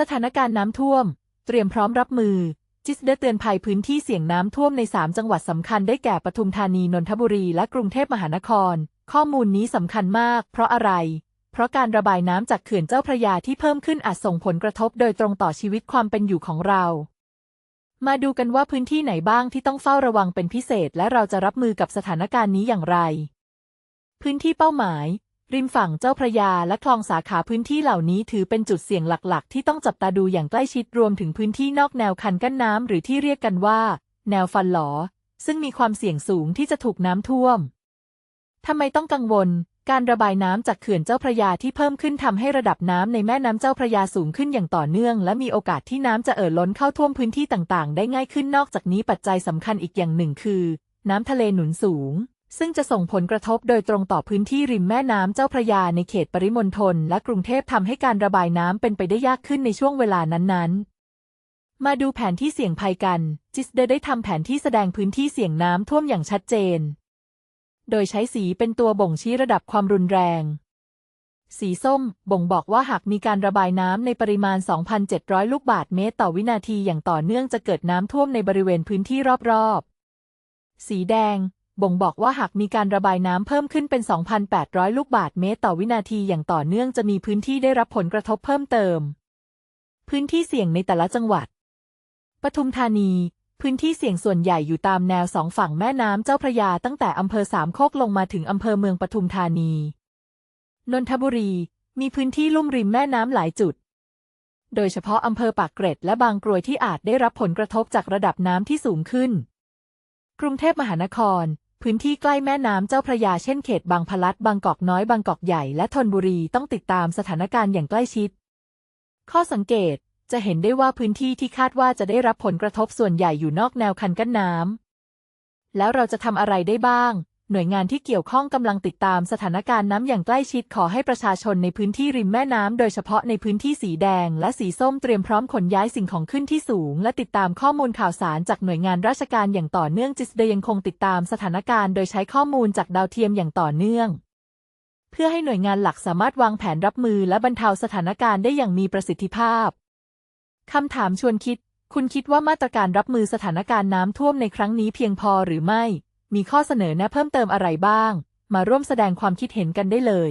สถานการณ์น้ำท่วม เตรียมพร้อมรับมือ จิสเดเตือนภัยพื้นที่เสี่ยงน้ำท่วมใน 3 จังหวัดสำคัญได้แก่ปทุมธานีนนทบุรีและกรุงเทพมหานคร ข้อมูลนี้สำคัญมาก เพราะอะไร เพราะการระบายน้ำจากเขื่อนเจ้าพระยาที่เพิ่มขึ้นอาจส่งผลกระทบโดยตรงต่อชีวิตความเป็นอยู่ของเรา มาดูกันว่าพื้นที่ไหนบ้างที่ต้องเฝ้าระวังเป็นพิเศษ และเราจะรับมือกับสถานการณ์นี้อย่างไร พื้นที่เป้าหมาย ริมฝั่งเจ้าพระยาและคลองสาขาพื้นที่เหล่านี้ถือเป็นจุดเสี่ยงหลักๆ ที่ต้องจับตาดูอย่างใกล้ชิดรวมถึงพื้นที่นอกแนวคันกั้นน้ำหรือที่เรียกกันว่า แนวฟันหลอ ซึ่งมีความเสี่ยงสูงที่จะถูกน้ำท่วมทำไมต้องกังวล การระบายน้ำจากเขื่อนเจ้าพระยาที่เพิ่มขึ้นทำให้ระดับน้ำในแม่น้ำเจ้าพระยาสูงขึ้นอย่างต่อเนื่อง และมีโอกาสที่น้ำจะเอ่อล้นเข้าท่วมพื้นที่ต่างๆ ได้ง่ายขึ้นนอกจากนี้ปัจจัยสำคัญอีกอย่างหนึ่งคือ น้ำทะเลหนุนสูง ซึ่งจะส่งผลกระทบโดยตรงต่อพื้นที่ริมแม่น้ำเจ้าพระยาในเขตปริมณฑลและกรุงเทพทำให้การระบายน้ำเป็นไปได้ยากขึ้นในช่วงเวลานั้นๆ มาดูแผนที่เสี่ยงภัยกัน จิสเดได้ทำแผนที่แสดงพื้นที่เสี่ยงน้ำท่วมอย่างชัดเจน โดยใช้สีเป็นตัวบ่งชี้ระดับความรุนแรง สีส้ม บ่งบอกว่าหากมีการระบายน้ำในปริมาณ 2,700 ลูกบาศก์เมตรต่อวินาทีอย่างต่อเนื่องจะเกิดน้ำท่วมในบริเวณพื้นที่รอบๆสีแดง บ่งบอกว่าหากมีการระบายน้ำเพิ่มขึ้นเป็น 2,800 ลูกบาศก์เมตรต่อวินาทีอย่างต่อเนื่องจะมีพื้นที่ได้รับผลกระทบเพิ่มเติม พื้นที่เสี่ยงในแต่ละจังหวัด ปทุมธานี พื้นที่เสี่ยงส่วนใหญ่อยู่ตามแนวสองฝั่งแม่น้ำเจ้าพระยาตั้งแต่อำเภอสามโคกลงมาถึงอำเภอเมืองปทุมธานี นนทบุรี มีพื้นที่ลุ่มริมแม่น้ำหลายจุด โดยเฉพาะอำเภอปากเกร็ดและบางกรวยที่อาจได้รับผลกระทบจากระดับน้ำที่สูงขึ้น กรุงเทพมหานคร พื้นที่ใกล้แม่น้ำเจ้าพระยาเช่นเขตบางพลัดบางกอกน้อยบางกอกใหญ่และธนบุรีต้องติดตามสถานการณ์อย่างใกล้ชิด ข้อสังเกตจะเห็นได้ว่าพื้นที่ที่คาดว่าจะได้รับผลกระทบส่วนใหญ่อยู่นอกแนวคันกั้นน้ำแล้วเราจะทำอะไรได้บ้าง หน่วยงานที่เกี่ยวข้องกำลังติดตามสถานการณ์น้ำอย่างใกล้ชิดขอให้ประชาชนในพื้นที่ริมแม่น้ำโดยเฉพาะในพื้นที่สีแดง และสีส้มเตรียมพร้อมขนย้ายสิ่งของขึ้นที่สูง และติดตามข้อมูลข่าวสารจากหน่วยงานราชการอย่างต่อเนื่องจิสเดยังคงติดตามสถานการณ์โดยใช้ข้อมูลจากดาวเทียมอย่างต่อเนื่อง เพื่อให้หน่วยงานหลักสามารถวางแผนรับมือและบรรเทาสถานการณ์ได้อย่างมีประสิทธิภาพคำถามชวนคิด คุณคิดว่ามาตรการรับมือสถานการณ์น้ำท่วมในครั้งนี้เพียงพอหรือไม่ มีข้อเสนอแนะเพิ่มเติมอะไรบ้าง มาร่วมแสดงความคิดเห็นกันได้เลย